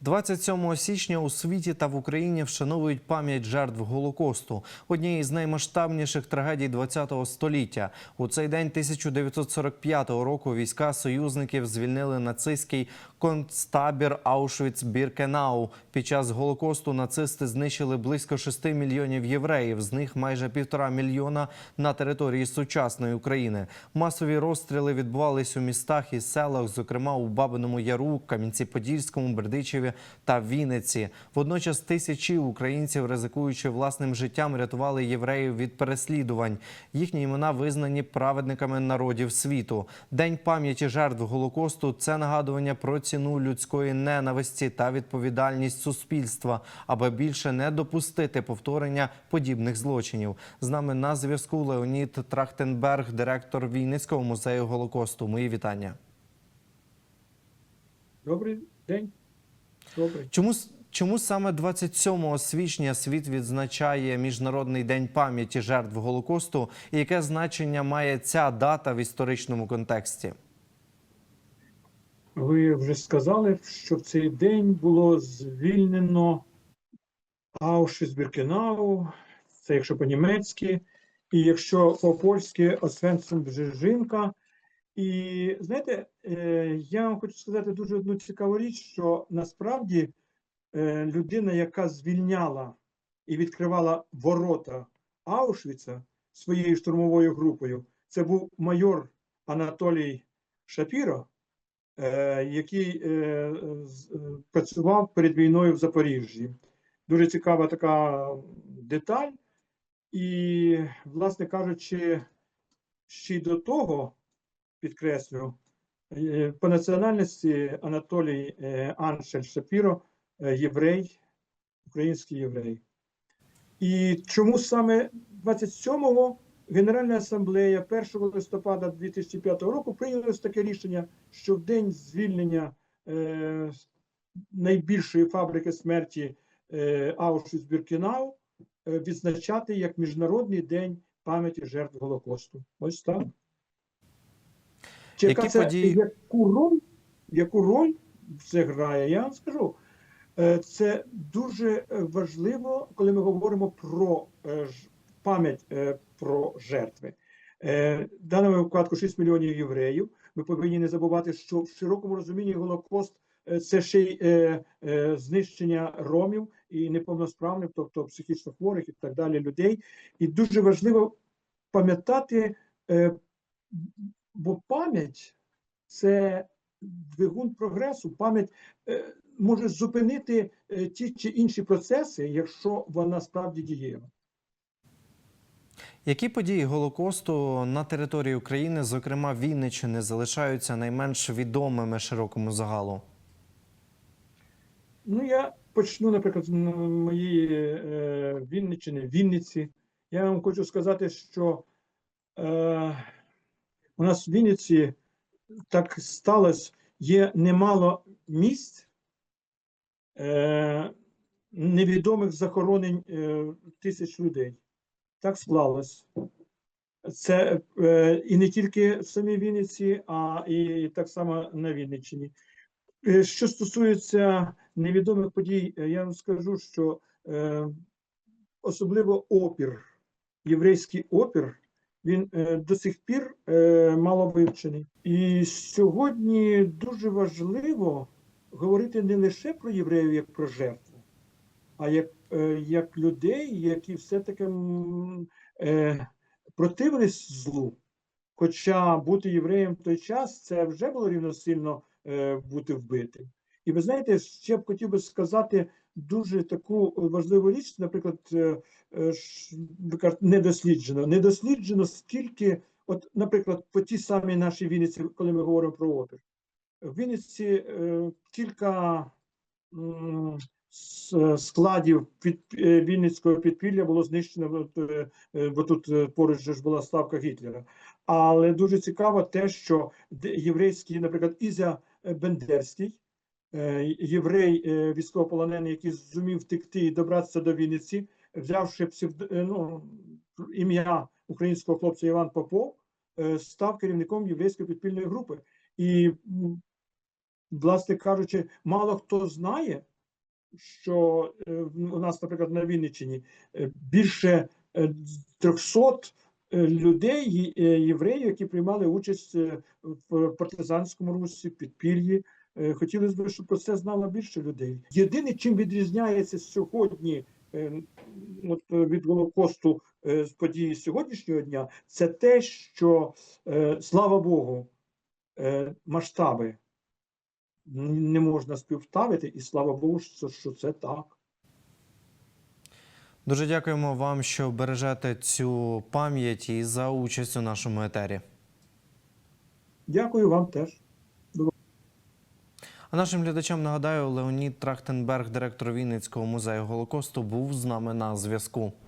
27 січня у світі та в Україні вшановують пам'ять жертв Голокосту, однієї з наймасштабніших трагедій ХХ століття. У цей день 1945 року війська союзників звільнили нацистський концтабір Аушвіц-Біркенау. Під час Голокосту нацисти знищили близько 6 мільйонів євреїв, з них майже півтора мільйона на території сучасної України. Масові розстріли відбувались у містах і селах, зокрема у Бабиному Яру, Кам'янці-Подільському, Бердичеві та Вінниці. Водночас тисячі українців, ризикуючи власним життям, рятували євреїв від переслідувань. Їхні імена визнані праведниками народів світу. День пам'яті жертв Голокосту це нагадування про ціну людської ненависті та відповідальність суспільства, аби більше не допустити повторення подібних злочинів. З нами на зв'язку Леонід Трахтенберг, директор Вінницького музею Голокосту. Мої вітання. Добрий день. Добрий. Чому чому саме 27 січня світ відзначає міжнародний день пам'яті жертв Голокосту, і яке значення має ця дата в історичному контексті? Ви вже сказали, що в цей день було звільнено Аушвіц-Біркенау, це якщо по-німецьки, і якщо по-польськи Освенцим Бжежинка. І знаєте, е, я вам хочу сказати дуже одну цікаву річ, що насправді е, людина, яка звільняла і відкривала ворота Аушвіца своєю штурмовою групою, це був майор Анатолій Шапіро, е, який працював перед війною в Запоріжжі. Дуже цікава така деталь. І, власне кажучи, ще й до того, підкреслю, е, по національності Анатолій е, Аншель Шапіро е, єврей, український єврей. І чому саме 27-го Генеральна асамблея 1 листопада 2005 року прийняла таке рішення, що в день звільнення е, найбільшої фабрики смерті е, Аушвіц-Біркінау е, відзначати як Міжнародний день пам'яті жертв Голокосту. Ось так. Чи Які це, події- яку роль, яку роль це грає, я вам скажу. Е, Це дуже е, важливо, коли ми говоримо про е, пам'ять про жертви. В даному випадку 6 мільйонів євреїв. Ми повинні не забувати, що в широкому розумінні Голокост це ще й знищення ромів і неповносправних, тобто психічно хворих і так далі людей. І дуже важливо пам'ятати, бо пам'ять це двигун прогресу. Пам'ять е, може зупинити е, ті чи інші процеси, якщо вона справді дієва. Які події Голокосту на території України, зокрема Вінниччини, залишаються найменш відомими широкому загалу? Ну, я почну, наприклад, з моєї е, Вінниччини, Вінниці. Я вам хочу сказати, що е, у нас в Вінниці так сталося, є немало місць е, невідомих захоронень е, тисяч людей. Так склалось. Це е, і не тільки в самій Вінниці, а і так само на Вінниччині. Е, Що стосується невідомих подій, е, я вам скажу, що е, особливо опір, єврейський опір, він е, до сих пір е, мало вивчений. І сьогодні дуже важливо говорити не лише про євреїв як про жертву, а як, е, як людей, які все-таки противились злу. Хоча бути євреєм в той час це вже було рівносильно бути вбитим. І ви знаєте, ще б хотів би сказати дуже таку важливу річ, наприклад, е, е, ви кажете, недосліджено. Недосліджено скільки, от, наприклад, по тій самій нашій Вінниці, коли ми говоримо про опір. В Вінниці е, кілька складів під е, Вінницького підпілля було знищено. Е, е, бо тут е, поруч ж була ставка Гітлера. Але дуже цікаво те, що єврейський, наприклад, Ізя е, Бендерський, е, єврей е, військовополонений, який зумів втекти і добратися до Вінниці, взявши псевдо, е, ну, ім'я українського хлопця Іван Попов, е, став керівником єврейської підпільної групи. І власне кажучи, мало хто знає, що е, у нас, наприклад, на Вінниччині е, більше е, 300 е, людей, е, євреїв, які приймали участь е, в партизанському русі, підпіллі. Е, Хотілося б, щоб про це знало більше людей. Єдине, чим відрізняється сьогодні е, от, е, від Голокосту з події сьогоднішнього дня, це те, що слава Богу, масштаби не можна співставити, і слава Богу, що це так. Дуже дякуємо вам, що бережете цю пам'ять і за участь у нашому етері. Дякую вам теж. А нашим глядачам нагадаю, Леонід Трахтенберг, директор Вінницького музею Голокосту, був з нами на зв'язку.